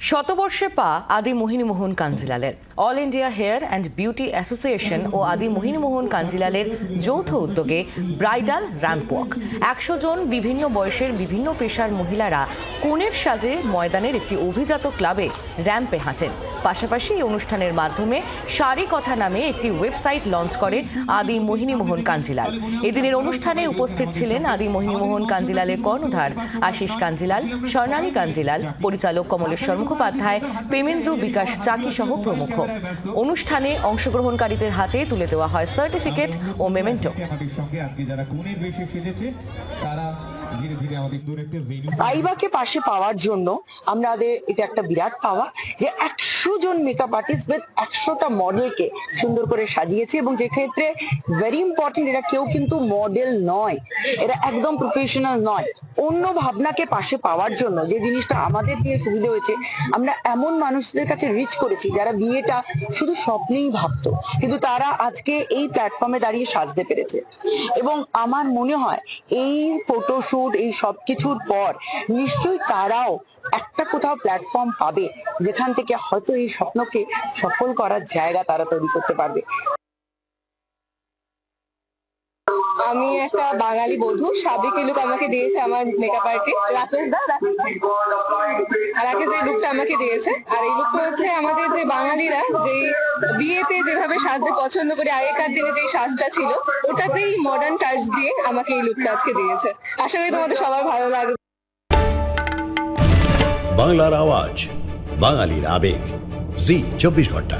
শতবর্ষে পা Adi Mohinimohan কাঞ্জিলালের। All India hair and beauty association ও আদি মোহিনীমোহন কাঞ্জিলালের যৌথ উদ্যোগে ব্রাইডাল র্যাম্প ওয়াক। একশো জন বিভিন্ন বয়সের বিভিন্ন পেশার মহিলারা কোণের সাজে ময়দানের একটি অভিজাত ক্লাবে র্যাম্পে হাঁটেন। পাশাপাশি এই অনুষ্ঠানের মাধ্যমে শাড়ি কথা নামে একটি ওয়েবসাইট লঞ্চ করে আদি মোহিনীমোহন কাঞ্জিলাল। এদিনের অনুষ্ঠানে উপস্থিত ছিলেন আদি মোহিনীমোহন কাঞ্জিলালের কর্ণধার আশিস কাঞ্জিলাল, স্বর্ণালী কাঞ্জিলাল, পরিচালক কমলেশ্বর মুখোপাধ্যায়, প্রেমেন্দ্র বিকাশ চাকি সহ প্রমুখ। অনুষ্ঠানে অংশগ্রহণকারীদের হাতে তুলে দেওয়া হয় সার্টিফিকেট ও মেমেন্টো। সঙ্গে আজকে যারা কোণের বেশি তারা ধীরে ধীরে আমাদের দূর একটা ভেন্যু আইবাকে পাশে পাওয়ার জন্য আমাদের এটা একটা বিরাট পাওয়া যে একশো জন মেকআপ আর্টিস্ট একশোটা মডেলকে সুন্দর করে সাজিয়েছে এবং যে ক্ষেত্রে ভেরি ইম্পর্টেন্ট এরা কেউ কিন্তু মডেল নয়, এরা একদম প্রফেশনাল নয়। অন্য ভাবনাকে পাশে পাওয়ার জন্য যে জিনিসটা আমাদের দিয়ে সুবিধা হয়েছে, আমরা এমন মানুষদের কাছে রিচ করেছি যারা বিয়েটা শুধু স্বপ্নেই ভাবতো, কিন্তু তারা আজকে এই প্ল্যাটফর্মে দাঁড়িয়ে সাজতে পেরেছে। এবং আমার মনে হয় এই ফটোশুট এই সব কিছুর পর নিশ্চয়ই তারাও একটা কোথাও প্ল্যাটফর্ম পাবে, যেখান থেকে হয়তো এই স্বপ্নকে সফল করার জায়গা তারা তৈরি করতে পারবে। আমি একটা বাঙালি বধূ সাবেক লুক আমাকে দিয়েছে আমার মেকআপ আর্টিস্ট রাকেশ দা, রাকেশ এই লুকটা আমাকে দিয়েছে। আর এই লুকটা হচ্ছে আমাদের যে বাঙালিরা, যে বিয়েতে যেভাবে সাজতে পছন্দ করে, আগেকার দিনে যে সাজটা ছিল, ওটাতেই মডার্ন টাচ দিয়ে আমাকে এই লুকটা আজকে দিয়েছে। আশা করি তোমাদের সবার ভালো লাগবে। বাংলার আওয়াজ, বাঙালির আবেগ। জি, চব্বিশ ঘণ্টা।